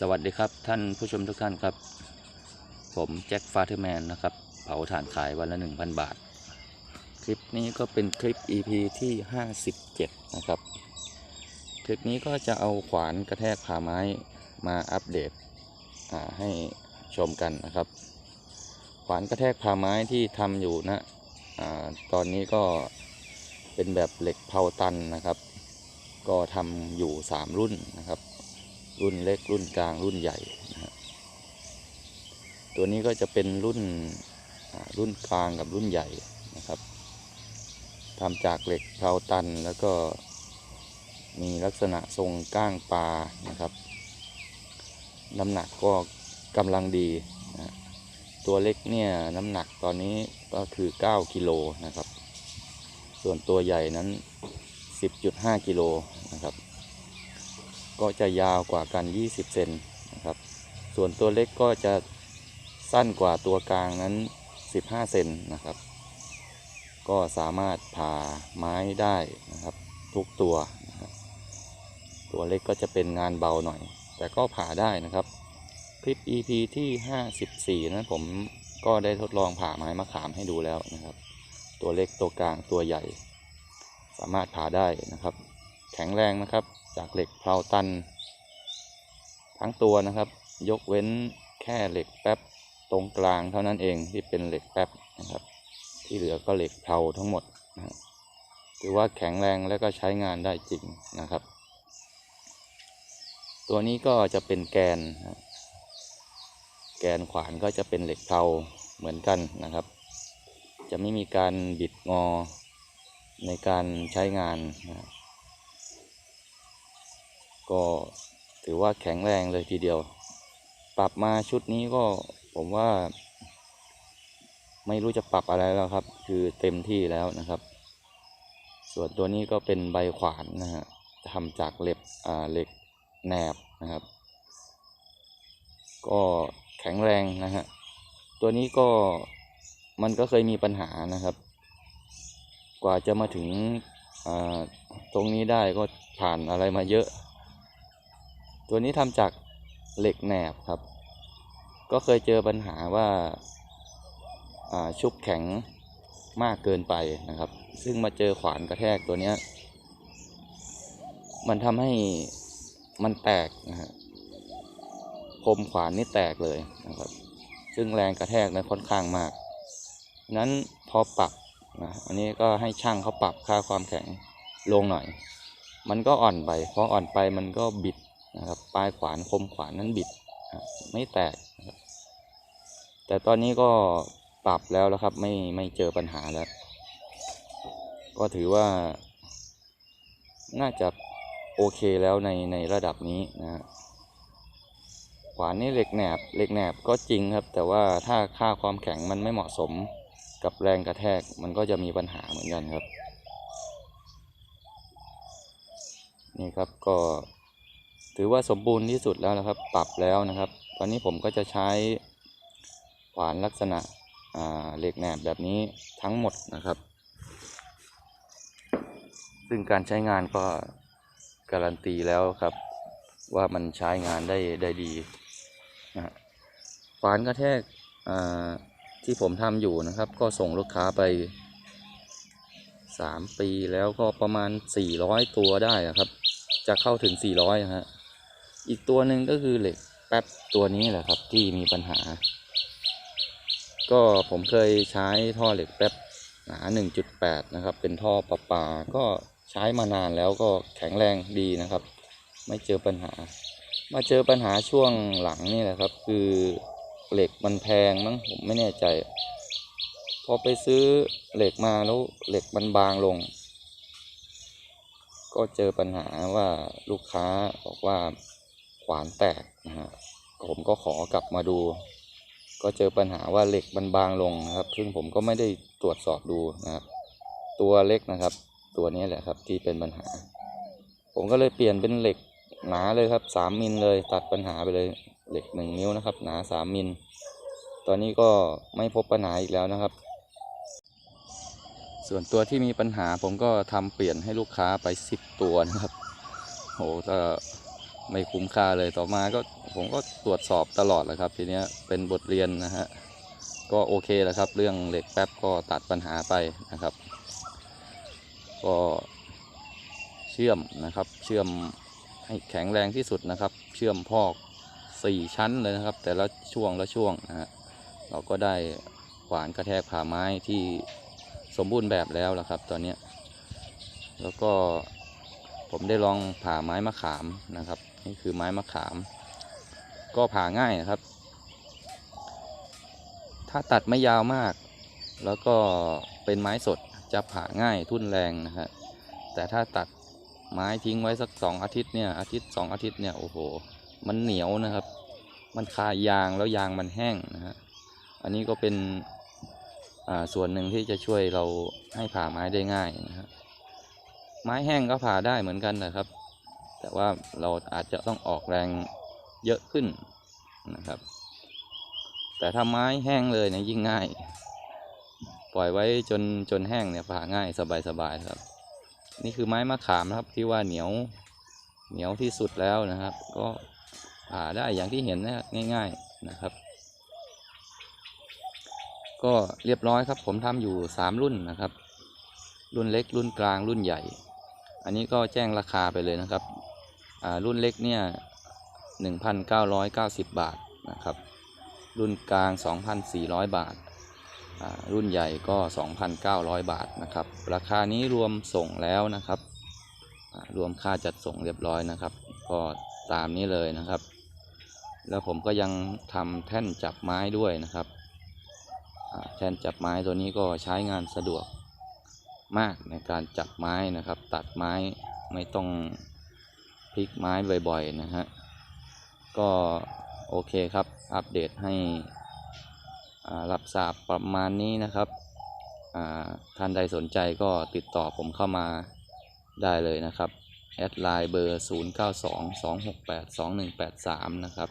สวัสดีครับท่านผู้ชมทุกท่านครับ ผมแจ็คฟาเธอร์แมนนะครับ เผาถ่านขายวันละ 1,000 บาท คลิปนี้ก็เป็นคลิป EP ที่ 57 นะครับ คลิปนี้ก็จะเอาขวานกระแทกผ่าไม้มาอัปเดตให้ชมกันนะครับ ขวานกระแทกผ่าไม้ที่ทำอยู่นะอตอนนี้ก็เป็นแบบเหล็กเผาตันนะครับ ก็ทำอยู่ 3 รุ่นนะครับ รุ่นเล็กรุ่นกลางรุ่นใหญ่นะฮะตัวนี้ก็จะเป็นรุ่นรุ่นกลางกับรุ่นใหญ่นะครับทำจากเหล็กเพลาตันแล้วก็มีลักษณะทรงก้างปลานะครับ น้ำหนักก็กำลังดีนะตัวเล็กเนี่ยน้ำหนักตอนนี้ก็คือ 9กิโลนะครับ ส่วนตัวใหญ่นั้น 10.5กิโลนะครับ ก็จะยาวกว่ากัน 20 เซนนะครับ ส่วนตัวเล็กก็จะสั้นกว่าตัวกลางนั้น 15 เซนนะครับ ก็สามารถผ่าไม้ได้นะครับ ทุกตัวนะครับตัวเล็กก็จะเป็นงานเบาหน่อย แต่ก็ผ่าได้นะครับ คลิป EP ที่ 54 นั้นผมก็ได้ทดลองผ่าไม้มะขามให้ดูแล้วนะครับ ตัวเล็กตัวกลางตัวใหญ่ สามารถผ่าได้นะครับ แข็งแรงนะครับ จากเหล็กเพลาตัน ทั้งตัวนะครับ ยกเว้นแค่เหล็กแป๊บตรงกลางเท่านั้นเองที่เป็นเหล็กแป๊บนะครับ ที่เหลือก็เหล็กเพลาทั้งหมดนะถือว่าแข็งแรงและก็ใช้งานได้จริงนะครับ ตัวนี้ก็จะเป็นแกนนแกนขวานก็จะเป็นเหล็กเพลาเหมือนกันนะครับ จะไม่มีการบิดงอในการใช้งานนะ ก็ถือว่าแข็งแรงเลยทีเดียว ปรับมาชุดนี้ก็ผมว่า ไม่รู้จะปรับอะไรแล้วครับ คือเต็มที่แล้วนะครับ ส่วนตัวนี้ก็เป็นใบขวานนะฮะทำจากเหล็กอ่าเหล็กแหนบนะครับ ก็แข็งแรงนะฮะตัวนี้ก็มันก็เคยมีปัญหานะครับ กว่าจะมาถึงอ่าตรงนี้ได้ก็ผ่านอะไรมาเยอะ ตัวนี้ทำจากเหล็กแหนบครับ ก็เคยเจอปัญหาว่าชุบแข็งมากเกินไปนะครับ ซึ่งมาเจอขวานกระแทกตัวนี้มันทำให้มันแตกนะฮะคมขวานนี่แตกเลยนะครับ ซึ่งแรงกระแทกนั้นค่อนข้างมาก นั้นพอปรับนะอันนี้ก็ให้ช่างเขาปรับค่าความแข็งลงหน่อย มันก็อ่อนไปพออ่อนไปมันก็บิด นะครับปลายขวานคมขวานนั้นบิดไม่แตกนะครับแต่ตอนนี้ก็ปรับแล้วแล้วครับไม่ไม่เจอปัญหาแล้ว ก็ถือว่า น่าจะโอเคแล้วในในระดับนี้นะฮะขวานนี่เหล็กแหนบเหล็กแหนบก็จริงครับ แต่ว่าถ้าค่าความแข็งมันไม่เหมาะสมกับแรงกระแทกมันก็จะมีปัญหาเหมือนกันครับ นี่ครับก็ ถือว่าสมบูรณ์ที่สุดแล้วนะครับ ปรับแล้วนะครับ ตอนนี้ผมก็จะใช้ขวานลักษณะเหล็กแหนบแบบนี้ทั้งหมดนะครับ ซึ่งการใช้งานก็การันตีแล้วครับ ว่ามันใช้งานได้ได้ดีนะขวานกระแทกที่ผมทำอยู่นะครับ ก็ส่งลูกค้าไป 3 ปีแล้วก็ประมาณ 400 ตัวได้อะครับ จะเข้าถึง 400นะฮะ อีกตัวหนึ่งก็คือเหล็กแป๊บตัวนี้แหละครับที่มีปัญหา ก็ผมเคยใช้ท่อเหล็กแป๊บหนา 1.8 นะครับ เป็นท่อประปา ก็ใช้มานานแล้วก็แข็งแรงดีนะครับ ไม่เจอปัญหา มาเจอปัญหาช่วงหลังนี่แหละครับ คือเหล็กมันแพงมั้งผมไม่แน่ใจ พอไปซื้อเหล็กมาแล้วเหล็กมันบางลง ก็เจอปัญหาว่าลูกค้าบอกว่า ขวานแตกนะฮะผมก็ขอกลับมาดู ก็เจอปัญหาว่าเหล็กมันบางลงนะครับ ซึ่งผมก็ไม่ได้ตรวจสอบดูนะครับ ตัวเล็กนะครับ ตัวนี้แหละครับที่เป็นปัญหา ผมก็เลยเปลี่ยนเป็นเหล็กหนาเลยครับสามมิลเลยตัดปัญหาไปเลยเหล็กหนึ่งนิ้วนะครับ หนาสามมิลตอนนี้ก็ไม่พบปัญหาอีกแล้วนะครับ ส่วนตัวที่มีปัญหาผมก็ทำเปลี่ยนให้ลูกค้าไปสิบตัวนะครับโหแต่ ไม่คุ้มค่าเลยต่อมาก็ผมก็ตรวจสอบตลอดแหละครับ ทีเนี้ยเป็นบทเรียนนะฮะก็โอเคแล้วครับ เรื่องเหล็กแป๊บก็ตัดปัญหาไปนะครับ ก็เชื่อมนะครับ เชื่อมให้แข็งแรงที่สุดนะครับ เชื่อมพอกสี่ชั้นเลยนะครับ แต่ละช่วงละช่วงนะฮะเราก็ได้ขวานกระแทกผ่าไม้ที่สมบูรณ์แบบแล้วละครับ ตอนเนี้ยแล้วก็ผมได้ลองผ่าไม้มะขามนะครับ นี่คือไม้มะขาม ก็ผ่าง่ายนะครับ ถ้าตัดไม่ยาวมาก แล้วก็เป็นไม้สดจะผ่าง่ายทุ่นแรงนะฮะแต่ถ้าตัดไม้ทิ้งไว้สักสองอาทิตย์เนี่ยอาทิตย์สองอาทิตย์เนี่ยโอ้โห มันเหนียวนะครับ มันคายางแล้วยางมันแห้งนะฮะอันนี้ก็เป็นส่วนหนึ่งที่จะช่วยเราให้ผ่าไม้ได้ง่ายนะฮะไม้แห้งก็ผ่าได้เหมือนกันนะครับ แต่ว่าเราอาจจะต้องออกแรงเยอะขึ้นนะครับ แต่ถ้าไม้แห้งเลยเนี่ยยิ่งง่าย ปล่อยไว้จนจนแห้งเนี่ยผ่าง่ายสบายๆครับ นี่คือไม้มะขามนะครับที่ว่าเหนียวเหนียวที่สุดแล้วนะครับ ก็ผ่าได้อย่างที่เห็นนะง่าย ๆนะครับ ก็เรียบร้อยครับ ผมทำอยู่สามรุ่นนะครับ รุ่นเล็กรุ่นกลางรุ่นใหญ่ อันนี้ก็แจ้งราคาไปเลยนะครับ รุ่นเล็กเนี่ยหนึ่งพันเก้าร้อยเก้าสิบบาทนะครับ รุ่นกลาง 2,400 บาทอ่ารุ่นใหญ่ก็ 2,900 บาทนะครับ ราคานี้รวมส่งแล้วนะครับ รวมค่าจัดส่งเรียบร้อยนะครับ ก็ตามนี้เลยนะครับ แล้วผมก็ยังทำแท่นจับไม้ด้วยนะครับ แท่นจับไม้ตัวนี้ก็ใช้งานสะดวกมากในการจับไม้นะครับ ตัดไม้ไม่ต้อง พลิกไม้บ่อยๆนะฮะ ก็โอเคครับ อัปเดตให้รับทราบประมาณนี้นะครับ ท่านใดสนใจก็ติดต่อผมเข้ามาได้เลยนะครับ แอดไลน์เบอร์ 0922682183 นะครับ